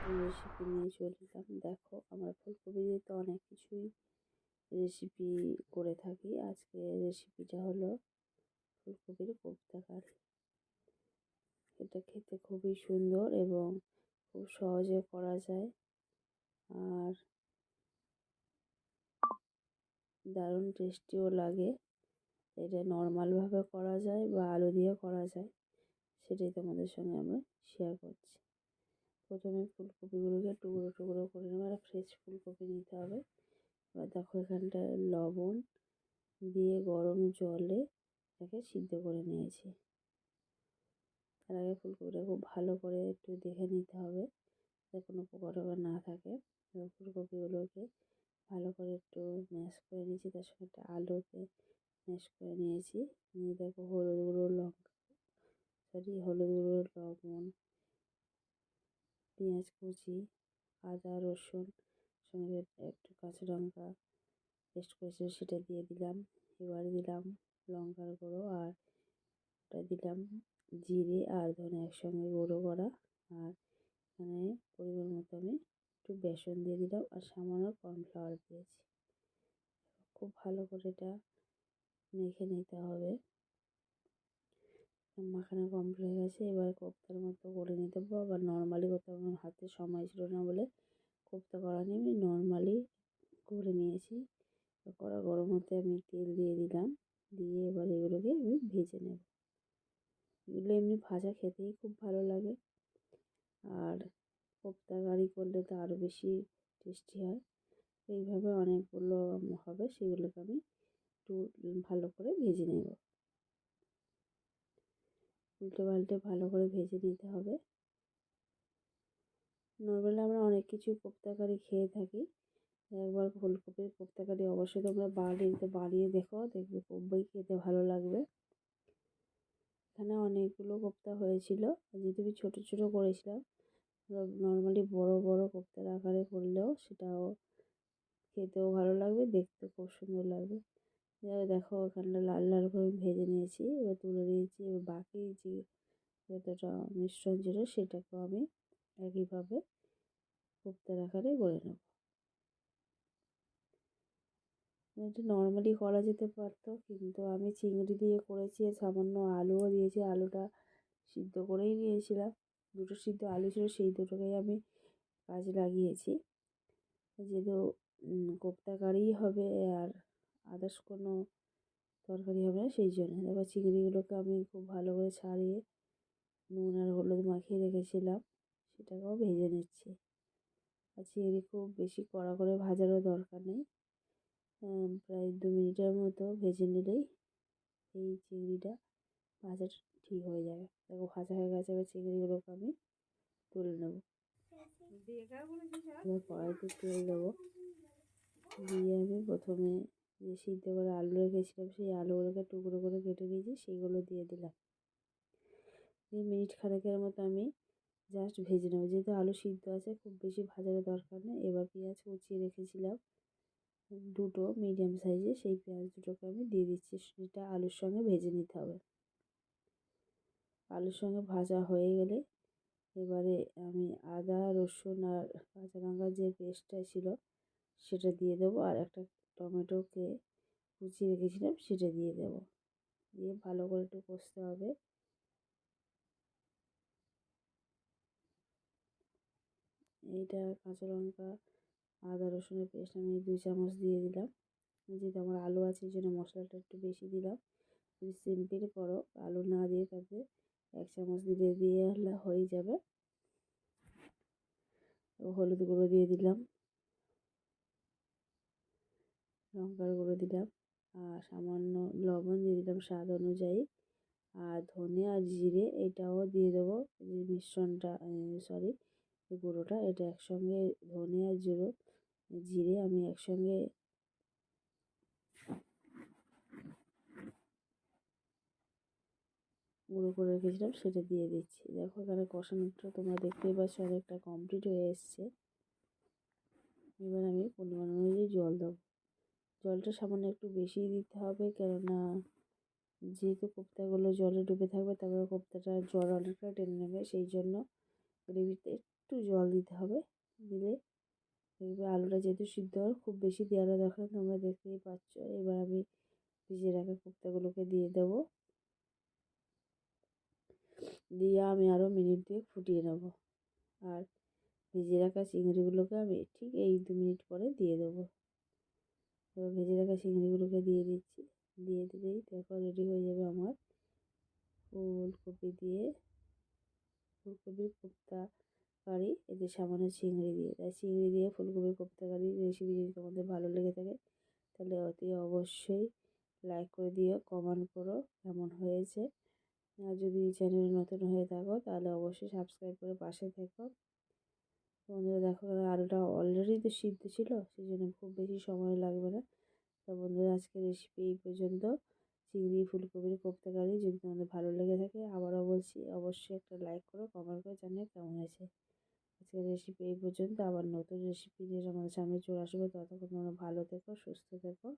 নতুন রেসিপি নিয়ে চলে এলাম। দেখো, আমরা ফুলকপি দিয়ে তো অনেক কিছুই রেসিপি করে থাকি। আজকে রেসিপিটা হলো ফুলকপির কোপ্তা কারি। এটা খেতে খুবই সুন্দর এবং খুব সহজে করা যায়। আর দারুণ টেস্টিও লাগে। এটা নর্মালভাবে করা যায় বা আলু দিয়ে করা যায়, সেটাই তোমাদের সঙ্গে আমরা শেয়ার করছি। প্রথমে ফুলকপিগুলোকে টুকরো টুকরো করে নেব। আর ফ্রেশ ফুলকপি নিতে হবে। এবার দেখো এখানটায় লবণ দিয়ে গরম জলে এটাকে সিদ্ধ করে নিয়েছি। তার আগে ফুলকপিটা খুব ভালো করে একটু দেখে নিতে হবে যাতে কোনো পোকা টোকা না থাকে। এবার ফুলকপিগুলোকে ভালো করে একটু ম্যাশ করে নিয়েছি। তার সঙ্গে একটা আলুকে ম্যাশ করে নিয়েছি। নিয়ে দেখো হলুদ গুঁড়ো, লঙ্কা সরি হলুদ গুঁড়ো, লবণ পেঁয়াজ কুচি, আদা, রসুন সঙ্গে একটু কাঁচা লঙ্কা পেস্ট করেছিল সেটা দিয়ে দিলাম। এবার দিলাম লঙ্কার গুঁড়ো আর ওটা দিলাম জিরে আর ধনে একসঙ্গে গুঁড়ো করা। আর এখানে পরিমাণ মতো আমি একটু বেসন দিয়ে দিলাম আর সামান্য কর্নফ্লাওয়ার দিয়েছি। খুব ভালো করে এটা মেখে নিতে হবে। মাখানো কমপ্লিট হয়ে গেছে। এবার কোপ্তার মতো করে নিতে পারব। আবার নর্মালি করতে আমার হাতে সময় ছিল না বলে কোপ্তা করা নিয়ে আমি নর্মালি করে নিয়েছি। কড়া গরম হতে আমি তেল দিয়ে দিলাম। দিয়ে এবার এগুলোকে আমি ভেজে নেব। এগুলো এমনি ভাজা খেতেই খুব ভালো লাগে। আর কোপ্তা গাড়ি করলে তো আরও বেশি টেস্টি হয়। এইভাবে অনেকগুলো হবে। সেগুলোকে আমি একটু ভালো করে ভেজে নেব। উল্টে পাল্টে ভালো করে ভেজে নিতে হবে। নর্মালি আমরা অনেক কিছু কোপ্তা কারি খেয়ে থাকি। একবার ফুলকপির কোপ্তা কারি অবশ্যই তোমরা বাড়িতে বানিয়ে দেখো, দেখবে খুবই খেতে ভালো লাগবে। এখানে অনেকগুলো কোপ্তা হয়েছিল, যেহেতু আমি ছোটো ছোটো করেছিলাম নর্মালি বড় বড় কোপ্তার আকারে করলেও সেটাও খেতেও ভালো লাগবে, দেখতে খুব সুন্দর লাগবে। দেখো এখানটা লাল লাল করে ভেজে নিয়েছি, এবার তুলে নিয়েছি, এবার বাকি যে যতটা মিশ্রণ ছিল সেটাকেও আমি একইভাবে কোপ্তার আকারে গড়ে নেব। এটা নর্মালি করা যেতে পারতো, কিন্তু আমি চিংড়ি দিয়ে করেছি, সামান্য আলুও দিয়েছি, আলুটা সিদ্ধ করেই নিয়েছিলাম। দুটো সিদ্ধ আলু ছিল, সেই দুটোকেই আমি কাজে লাগিয়েছি। যেহেতু কোপ্তা কারিই হবে, আর আদার্স কোনো তরকারি হবে না, সেই জন্য। তারপর চিংড়িগুলোকে আমি খুব ভালো করে ছাড়িয়ে নুন আর হলুদ মাখিয়ে রেখেছিলাম, সেটাকেও ভেজে নিচ্ছি। আর চিংড়ি খুব বেশি কড়া করে ভাজারও দরকার নেই। প্রায় দু মিনিটের মতো ভেজে নিলেই এই চিংড়িটা ভাজা ঠিক হয়ে যাবে। দেখো ভাজা হয়ে গেছে, এবার চিংড়িগুলোকে আমি তুলে নেব। এবার কড়াইতে তেল দেবো। দিয়ে আমি প্রথমে যে সিদ্ধ করে আলু রেখেছিলাম, সেই আলুগুলোকে টুকরো করে কেটে নিয়েছি সেইগুলো দিয়ে দিলাম। দিয়ে মিনিট খানেকের মতো আমি জাস্ট ভেজে নেব। যেহেতু আলু সিদ্ধ আছে, খুব বেশি ভাজার দরকার নেই। এবার পেঁয়াজ কুচিয়ে রেখেছিলাম দুটো মিডিয়াম সাইজে সেই পেঁয়াজ দুটোকে আমি দিয়ে দিচ্ছি। সেটা আলুর সঙ্গে ভেজে নিতে হবে। আলুর সঙ্গে ভাজা হয়ে গেলে এবারে আমি আদা, রসুন আর কাঁচা লঙ্কার যে পেস্টটা ছিল, সেটা দিয়ে দেবো। আর একটা টমেটোকে কুচিয়ে রেখেছিলাম, সেটা দিয়ে দেব। দিয়ে ভালো করে একটু কষতে হবে। এইটা কাঁচা লঙ্কা, আদা, রসুনের পেস্ট আমি দুই চামচ দিয়ে দিলাম। যেহেতু আমার আলু আছে, এই জন্য মশলাটা একটু বেশি দিলাম। যদি সিম্পল করো, আলু না দিয়ে তাতে এক চামচ দিলে দিয়ে হয়ে যাবে। হলুদ গুঁড়ো দিয়ে দিলাম। লঙ্কার গুঁড়ো দিলাম, আর সামান্য লবণ দিয়ে দিলাম স্বাদ অনুযায়ী। আর ধনে আর জিরে এটাও দিয়ে দেবো যে মিশ্রণটা সরি গুঁড়োটা, এটা একসঙ্গে ধনে আর জিরো, জিরে আমি একসঙ্গে গুঁড়ো করে রেখেছিলাম, সেটা দিয়ে দিচ্ছি। দেখো এখানে কষানোটা তোমরা দেখতেই পাচ্ছ, অনেকটা কমপ্লিট হয়ে এসছে। এবার আমি পরিমাণ অনুযায়ী জল দেবো। জলটা সামান্য একটু বেশি দিতে হবে। কেননা যেহেতু কোপ্তাগুলো জলে ডুবে থাকবে তারপরে কোপ্তাটা জল অনেকটা টেনে নেবে। সেই জন্য গ্রেভিতে একটু জল দিতে হবে। দিলে দেখবে আলুটা যেহেতু সিদ্ধ হয় খুব বেশি দেওয়ারও দরকার তোমরা দেখতেই পাচ্ছ। এবার আমি ভিজিয়ে রাখা কোপ্তাগুলোকে দিয়ে দেবো। দিয়ে আমি আরও মিনিট দিয়ে ফুটিয়ে নেব। আর ভিজিয়ে রাখা চিংড়িগুলোকে আমি ঠিক এই দু মিনিট পরে দিয়ে দেবো। এবার ভেজে রাখা চিংড়িগুলোকে দিয়ে দিচ্ছি। দিয়ে দিলেই দেখো রেডি হয়ে যাবে আমার ফুলকপি দিয়ে। ফুলকপির কোপ্তা কারি এতে সামান্য চিংড়ি দিয়ে। তাই চিংড়ি দিয়ে ফুলকপির কোপ্তা কারি রেসিপি যদি তোমাদের ভালো লেগে থাকে, তাহলে অতি অবশ্যই লাইক করে দিও কমেন্ট করো কেমন হয়েছে। আর যদি চ্যানেলে নতুন হয়ে থাকো, তাহলে অবশ্যই সাবস্ক্রাইব করে পাশে থেকো। বন্ধুরা দেখো আলুটা অলরেডি তো সিদ্ধ ছিল সেই জন্য খুব বেশি সময় লাগবে না। তো বন্ধুরা আজকে রেসিপি এই পর্যন্ত। চিংড়ি ফুলকপির কোপ্তা কারি যদি তোমাদের ভালো লেগে থাকে, আবারও বলছি, অবশ্যই একটা লাইক করো কমেন্ট করে জানিয়ে কেমন হয়েছে। আজকের রেসিপি এই পর্যন্ত। আবার নতুন রেসিপি নিয়ে আমাদের সামনে চলে আসবে, ততক্ষণ তোমরা ভালো থেকো, সুস্থ থেকো।